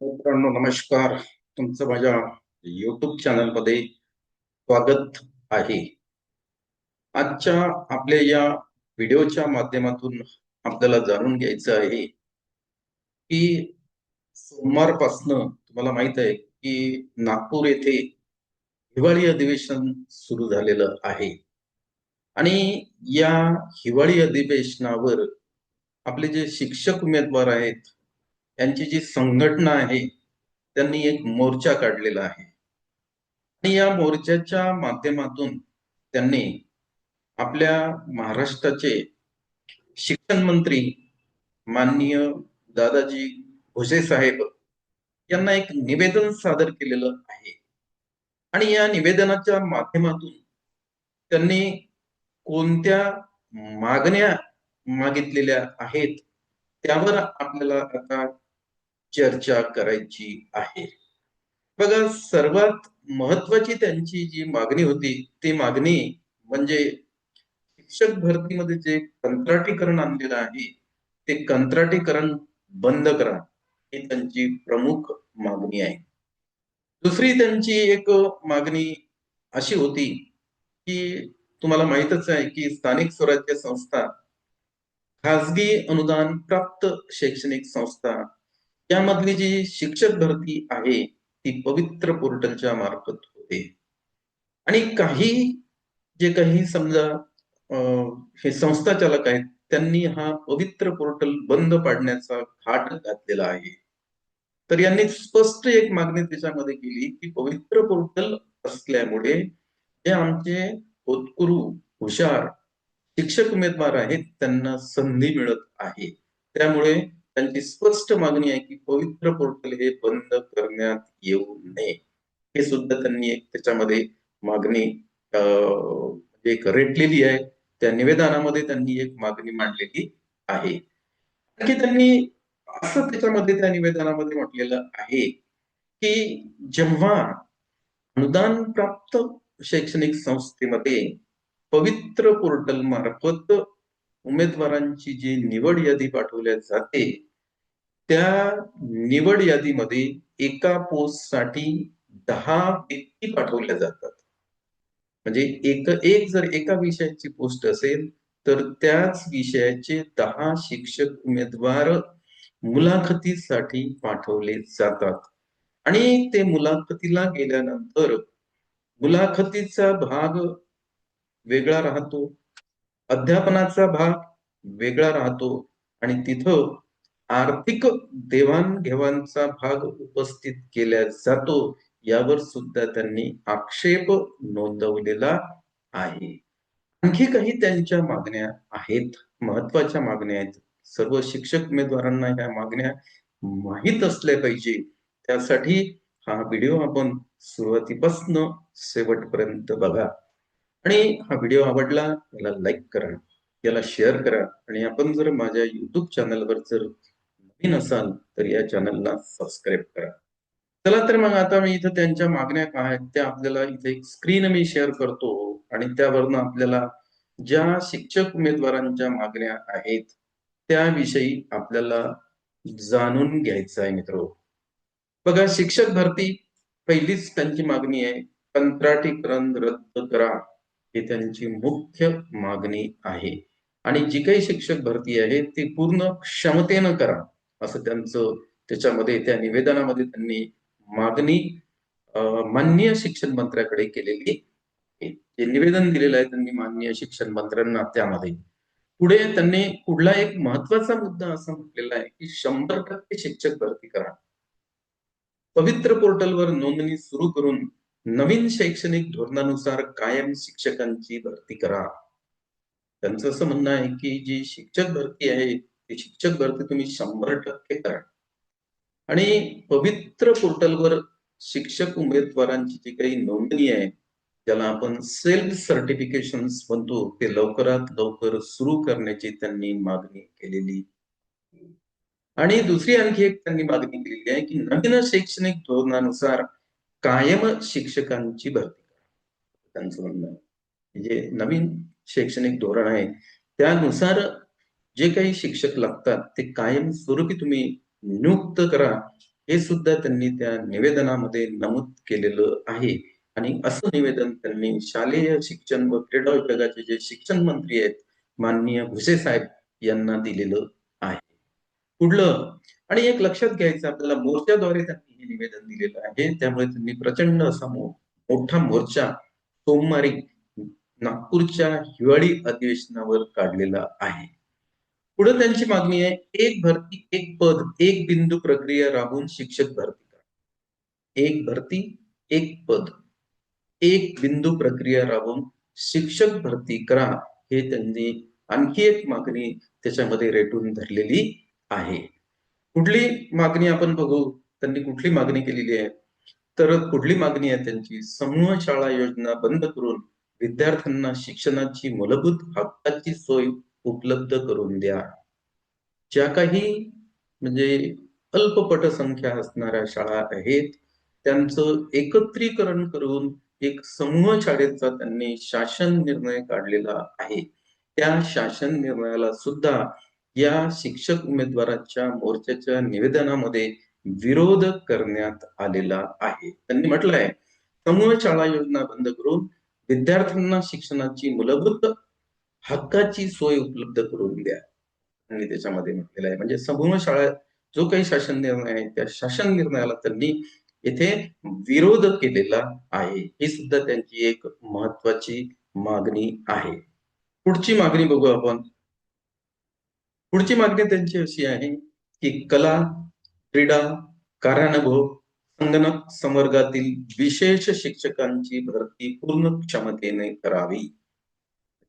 मित्रांनो नमस्कार. तुमचं माझ्या युट्यूब चॅनलमध्ये स्वागत आहे. आजच्या आपल्या या व्हिडिओच्या माध्यमातून आपल्याला जाणून घ्यायचं आहे की सोमवारपासनं तुम्हाला माहीत आहे की नागपूर येथे हिवाळी अधिवेशन सुरू झालेलं आहे. आणि या हिवाळी अधिवेशनावर आपले जे शिक्षक उमेदवार आहेत यांची जी संघटना आहे त्यांनी एक मोर्चा काढलेला आहे. आणि या मोर्चाच्या माध्यमातून त्यांनी आपल्या महाराष्ट्राचे शिक्षण मंत्री माननीय दादाजी भुसे साहेब यांना एक निवेदन सादर केलेलं आहे. आणि या निवेदनाच्या माध्यमातून त्यांनी कोणत्या मागण्या मागितलेल्या आहेत त्यावर आपल्याला आता चर्चा करायची आहे. बघा सर्वात महत्वाची त्यांची जी मागणी होती ती मागणी म्हणजे शिक्षक भरतीमध्ये जे कंत्राटीकरण आणलेलं आहे ते कंत्राटीकरण बंद करा ही त्यांची प्रमुख मागणी आहे. दुसरी त्यांची एक मागणी अशी होती की तुम्हाला माहितच आहे की स्थानिक स्वराज्य संस्था खासगी अनुदान प्राप्त शैक्षणिक संस्था यामधली जी शिक्षक भरती आहे ती पवित्र पोर्टलच्या मार्फत होते. आणि काही जे काही समजा हे संस्था चालक आहेत त्यांनी हा पवित्र पोर्टल बंद पाडण्याचा घाट घातलेला आहे. तर यांनी स्पष्ट एक मागणी त्याच्यामध्ये केली की पवित्र पोर्टल असल्यामुळे जे आमचे होतकुरू हुशार शिक्षक उमेदवार आहेत त्यांना संधी मिळत आहे. त्यामुळे त्यांची स्पष्ट मागणी आहे की पवित्र पोर्टल हे बंद करण्यात येऊ नये. हे सुद्धा त्यांनी एक त्याच्यामध्ये मागणी म्हणजे एक रेटलेली आहे. त्या निवेदनामध्ये त्यांनी एक मागणी मांडलेली आहे. आणखी त्यांनी असं त्याच्यामध्ये त्या निवेदनामध्ये म्हटलेलं आहे की जेव्हा अनुदान प्राप्त शैक्षणिक संस्थेमध्ये पवित्र पोर्टल मार्फत उमेदवारांची जी निवड यादी पाठवल्या जाते त्या निवड यादीमध्ये एका पोस्टसाठी दहा व्यक्ती पाठवल्या जातात. म्हणजे एक एक जर एका विषयाची पोस्ट असेल तर त्याच विषयाचे दहा शिक्षक उमेदवार मुलाखतीसाठी पाठवले जातात. आणि ते मुलाखतीला गेल्यानंतर मुलाखतीचा भाग वेगळा राहतो अध्यापनाचा भाग वेगळा राहतो आणि तिथं आर्थिक देवाणघेवाणचा भाग उपस्थित केला जातो यावर सुद्धा त्यांनी आक्षेप नोंदवलेला आहे. आणखी काही त्यांच्या मागण्या आहेत महत्त्वाच्या मागण्या आहेत. सर्व शिक्षक उमेदवारांना ह्या मागण्या माहीत असल्या पाहिजे. त्यासाठी हा व्हिडिओ आपण सुरुवातीपासून शेवटपर्यंत बघा. आणि हा व्हिडिओ आवडला याला लाईक करा याला शेअर करा. आणि आपण जर माझ्या युट्यूब चॅनलवर जर नवीन असाल तर या चॅनलला सबस्क्राईब करा. चला तर मग आता मी इथं त्यांच्या मागण्या काय आहेत त्या आपल्याला इथे एक स्क्रीन मी शेअर करतो आणि त्यावरनं आपल्याला ज्या शिक्षक उमेदवारांच्या मागण्या आहेत त्याविषयी आपल्याला जाणून घ्यायचं आहे मित्र. बघा शिक्षक भरती पहिलीच त्यांची मागणी आहे कंत्राटीकरण रद्द करा ही त्यांची मुख्य मागणी आहे. आणि जी काही शिक्षक भरती आहे ती पूर्ण क्षमतेनं करा. असं त्यांचं त्याच्यामध्ये त्या निवेदनामध्ये त्यांनी मागणी माननीय शिक्षण मंत्र्याकडे केलेली जे निवेदन दिलेलं आहे त्यांनी माननीय शिक्षण मंत्र्यांना त्यामध्ये. पुढे त्यांनी कुठला एक महत्त्वाचा मुद्दा असा म्हटलेला आहे की शंभर टक्के शिक्षक भरती करा. पवित्र पोर्टलवर नोंदणी सुरू करून नवीन शैक्षणिक धोरणानुसार कायम शिक्षकांची भरती करा. त्यांचं असं म्हणणं आहे की जी शिक्षक भरती आहे ही शिक्षक भरती तुम्ही शंभर टक्के करा. आणि पवित्र पोर्टलवर शिक्षक उमेदवारांची जी काही नोंदणी आहे ज्याला आपण सेल्फ सर्टिफिकेशन म्हणतो ते लवकरात लवकर सुरू करण्याची त्यांनी मागणी केलेली. आणि दुसरी आणखी एक त्यांनी मागणी केलेली आहे की नवीन शैक्षणिक धोरणानुसार कायम शिक्षकांची भरती करा. त्यांचं म्हणणं म्हणजे जे नवीन शैक्षणिक धोरण आहे त्यानुसार जे काही शिक्षक लागतात ते कायम स्वरूपी तुम्ही नियुक्त करा हे सुद्धा त्यांनी त्या निवेदनामध्ये नमूद केलेलं आहे. आणि असं निवेदन त्यांनी शालेय शिक्षण व क्रीडा विभागाचे जे शिक्षण मंत्री आहेत माननीय भुसे साहेब यांना दिलेलं आहे. पुढलं आणि एक लक्षात घ्यायचं आपल्याला मोर्चाद्वारे त्यांनी हे निवेदन दिलेलं आहे. त्यामुळे त्यांनी प्रचंड असा मोठा मोर्चा सोमवारी नागपूरच्या हिवाळी अधिवेशनावर काढलेला आहे. पुढे त्यांची मागणी आहे एक भरती एक पद एक बिंदू प्रक्रिया राबवून शिक्षक भरती करा. एक भरती एक पद. एक बिंदू प्रक्रिया राबवून शिक्षक भरती करा हे त्यांनी आणखी एक मागणी त्याच्यामध्ये रेटून धरलेली आहे. कुठली मागणी आपण बघू? त्यांनी कुठली मागणी केलेली आहे? तर कुठली मागणी आहे त्यांची? समूह शाळा योजना बंद करून विद्यार्थ्यांना शिक्षणाची मूलभूत हक्काची सोय उपलब्ध करून द्या. ज्या काही म्हणजे अल्पपट संख्या असणाऱ्या शाळा आहेत त्यांचं एकत्रीकरण करून एक समूह शाळेचा त्यांनी शासन निर्णय काढलेला आहे. त्या शासन निर्णयाला सुद्धा या शिक्षक उमेदवाराच्या मोर्चाच्या निवेदनामध्ये विरोध करण्यात आलेला आहे. त्यांनी म्हटलंय समूह शाळा योजना बंद करून विद्यार्थ्यांना शिक्षणाची मूलभूत हक्काची सोय उपलब्ध करून द्या आणि त्याच्यामध्ये म्हटलेलं आहे. म्हणजे संपूर्ण शाळा जो काही शासन निर्णय आहे त्या शासन निर्णयाला त्यांनी येथे विरोध केलेला आहे. ही सुद्धा त्यांची एक महत्वाची मागणी आहे. पुढची मागणी बघू आपण. पुढची मागणी त्यांची अशी आहे की कला क्रीडा कार्यानुभव संगणक संवर्गातील विशेष शिक्षकांची भरती पूर्ण क्षमतेने करावी.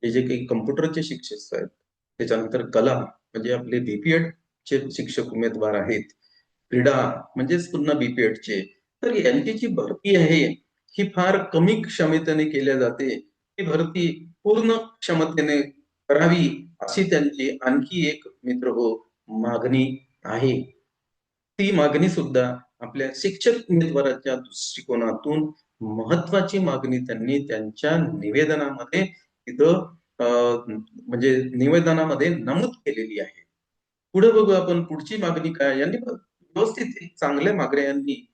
हे जे काही कम्प्युटरचे शिक्षक आहेत त्याच्यानंतर कला म्हणजे आपले बीपीएड चे शिक्षक उमेदवार आहेत क्रीडा म्हणजेच पुन्हा बीपीएडचे तर यांची जी भरती आहे ही फार कमी क्षमतेने केल्या जाते. ही भरती पूर्ण क्षमतेने करावी अशी त्यांची आणखी एक मित्र हो मागणी आहे. ती मागणी सुद्धा आपल्या शिक्षक उमेदवाराच्या दृष्टिकोनातून महत्वाची मागणी त्यांनी त्यांच्या निवेदनामध्ये तिथं म्हणजे निवेदनामध्ये नमूद केलेली आहे. पुढे बघू आपण पुढची मागणी काय? यांनी व्यवस्थित चांगल्या मागण्या यांनी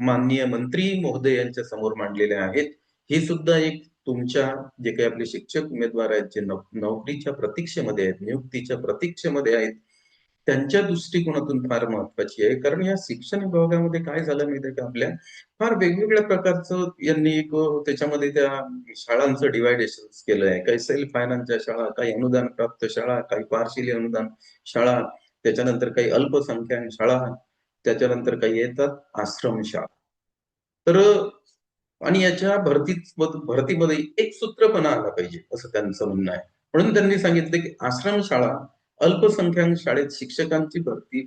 माननीय मंत्री महोदय यांच्या समोर मांडलेल्या आहेत. ही सुद्धा एक तुमच्या जे काही आपले शिक्षक उमेदवार आहेत जे नोकरीच्या प्रतीक्षेमध्ये आहेत नियुक्तीच्या प्रतीक्षेमध्ये आहेत त्यांच्या दृष्टिकोनातून फार महत्वाची आहे. कारण या शिक्षण विभागामध्ये काय झालं माहिती का आपल्या? फार वेगवेगळ्या प्रकारचं यांनी एक त्याच्यामध्ये त्या शाळांचं डिवायडेशन केलं आहे. काही सेल्फ फायनान्सच्या शाळा काही अनुदान प्राप्त शाळा काही पार्शिली अनुदान शाळा त्याच्यानंतर काही अल्पसंख्याक शाळा त्याच्यानंतर काही येतात आश्रम शाळा. तर आणि याच्या भरतीत भरतीमध्ये एक सूत्रपणा आला पाहिजे असं त्यांचं म्हणणं आहे. म्हणून त्यांनी सांगितलं की आश्रम शाळा अल्पसंख्याक शाळेत शिक्षकांची भरती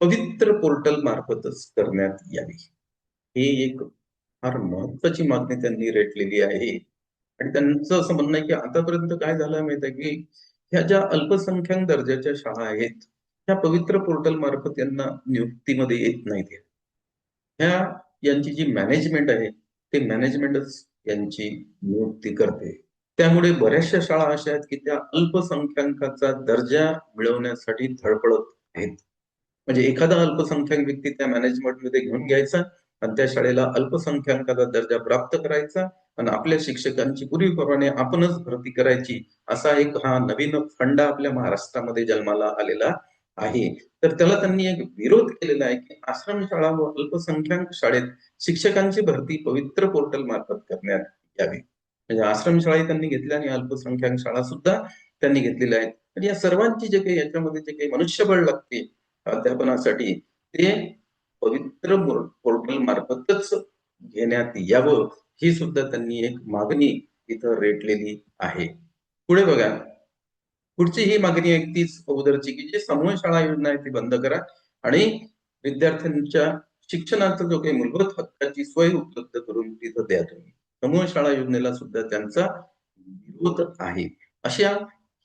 पवित्र पोर्टल मार्फतच करण्यात यावी. ही एक फार महत्वाची मागणी त्यांनी रेटलेली आहे. आणि त्यांचं असं म्हणणं आहे की आतापर्यंत काय झालं माहीत आहे की ह्या ज्या अल्पसंख्याक दर्जाच्या शाळा आहेत ह्या पवित्र पोर्टल मार्फत यांना नियुक्तीमध्ये येत नाहीत. ह्या यांची जी मॅनेजमेंट आहे ते मॅनेजमेंटच यांची नियुक्ती करते. त्यामुळे बऱ्याचशा शाळा अशा आहेत की त्या अल्पसंख्याकाचा दर्जा मिळवण्यासाठी धडपडत आहेत. म्हणजे एखादा अल्पसंख्याक व्यक्ती त्या मॅनेजमेंटमध्ये घेऊन घ्यायचा आणि त्या शाळेला अल्पसंख्याकाचा दर्जा प्राप्त करायचा आणि आपल्या शिक्षकांची पूर्वीप्रमाणे आपणच भरती करायची असा एक हा नवीन फंडा आपल्या महाराष्ट्रामध्ये जन्माला आलेला आहे. तर त्याला त्यांनी एक विरोध केलेला आहे की आश्रम शाळा व अल्पसंख्याक शाळेत शिक्षकांची भरती पवित्र पोर्टल मार्फत करण्यात यावी. म्हणजे आश्रमशाळाही त्यांनी घेतल्या आणि अल्पसंख्याक शाळा सुद्धा त्यांनी घेतलेल्या आहेत. आणि या सर्वांची जे काही याच्यामध्ये जे काही मनुष्यबळ लागते अध्यापनासाठी ते पवित्र पोर्टल मार्फतच घेण्यात यावं ही सुद्धा त्यांनी एक मागणी इथं रेटलेली आहे. पुढे बघा. पुढची ही मागणी आहे तीच अगोदरची की जी समूह शाळा योजना आहे ती बंद करा आणि विद्यार्थ्यांच्या शिक्षणाचा जो काही मूलभूत हक्काची सोय उपलब्ध करून तिथं द्या तुम्ही. समूह शाळा योजनेला सुद्धा त्यांचा विरोध आहे. अशा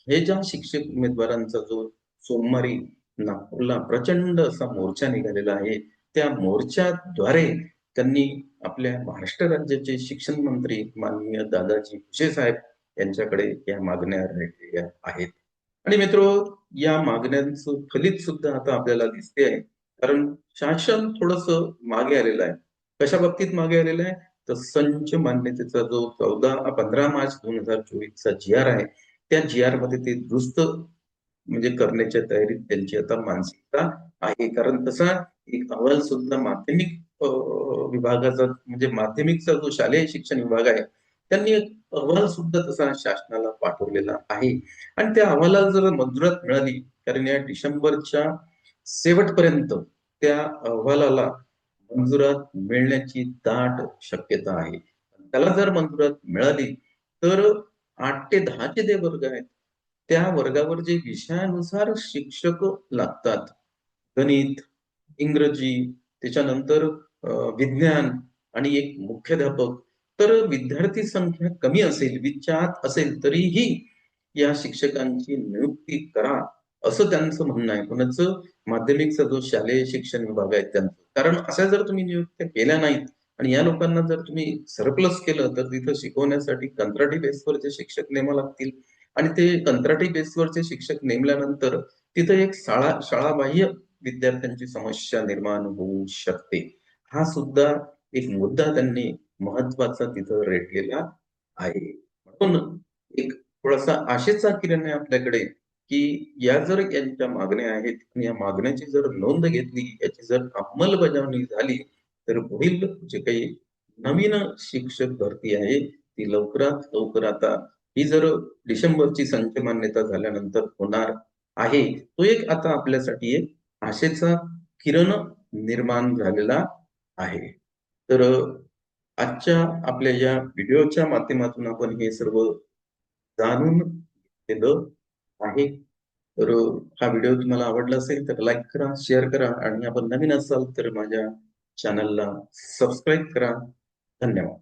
हे ज्या शिक्षक उमेदवारांचा जो सोमवारी नागपूरला प्रचंड असा मोर्चा निघालेला आहे त्या मोर्चाद्वारे त्यांनी आपल्या महाराष्ट्र राज्याचे शिक्षण मंत्री माननीय दादाजी भुसे साहेब यांच्याकडे या मागण्या राहिलेल्या आहेत. आणि मित्र या मागण्यांचं फलित सुद्धा आता आपल्याला दिसते आहे कारण शासन थोडस मागे आलेलं आहे. कशा बाबतीत मागे आलेलं आहे? तर संच मान्यतेचा जो चौदा पंधरा मार्च दोन हजार चोवीसचा जी आर आहे त्या जी आरमध्ये ते दुरुस्त म्हणजे करण्याच्या तयारीत त्यांची आता मानसिकता आहे. कारण तसा एक अहवाल सुद्धा माध्यमिक विभागाचा म्हणजे माध्यमिकचा जो शालेय शिक्षण विभाग आहे त्यांनी एक अहवाल सुद्धा तसा शासनाला पाठवलेला आहे. आणि त्या अहवालाला जर मंजुरात मिळाली कारण या डिसेंबरच्या शेवटपर्यंत त्या अहवालाला मंजुरात मिळण्याची दाट शक्यता आहे. त्याला जर मंजुरात मिळाली तर आठ ते दहाचे जे वर्ग आहेत त्या वर्गावर जे विषयानुसार शिक्षक लागतात गणित इंग्रजी त्याच्यानंतर विज्ञान आणि एक मुख्याध्यापक तर विद्यार्थी संख्या कमी असेल विचारात असेल तरीही या शिक्षकांची नियुक्ती करा असं त्यांचं म्हणणं आहे. कोणाचं माध्यमिकचा जो शालेय शिक्षण विभाग आहे त्यांचं कारण अशा जर तुम्ही नियुक्त्या केल्या नाहीत आणि या लोकांना जर तुम्ही सरप्लस केलं तर तिथं शिकवण्यासाठी कंत्राटी बेसवरचे शिक्षक नेमा लागतील. आणि ते कंत्राटी बेसवरचे शिक्षक नेमल्यानंतर तिथं एक शाळा शाळाबाह्य विद्यार्थ्यांची समस्या निर्माण होऊ शकते. हा सुद्धा एक मुद्दा त्यांनी महत्त्वाचा तिथं रेटलेला आहे. म्हणून एक थोडासा आशेचा किरण आहे आपल्याकडे. की या जर यांच्या मागण्या आहेत आणि या मागण्याची जर नोंद घेतली याची जर अंमलबजावणी झाली तर पुढील जे काही नवीन शिक्षक भरती आहे ती लवकरात लवकर आता ही जर डिसेंबरची संच मान्यता झाल्यानंतर होणार आहे तो एक आता आपल्यासाठी एक आशेचा किरण निर्माण झालेला आहे. तर आजच्या आपल्या या व्हिडिओच्या माध्यमातून आपण हे सर्व जाणून घेतलेलं आहे. तर हा व्हिडिओ तुम्हाला आवडला असेल तर लाईक करा शेअर करा आणि आपण नवीन असाल तर माझ्या चॅनलला सबस्क्राईब करा. धन्यवाद.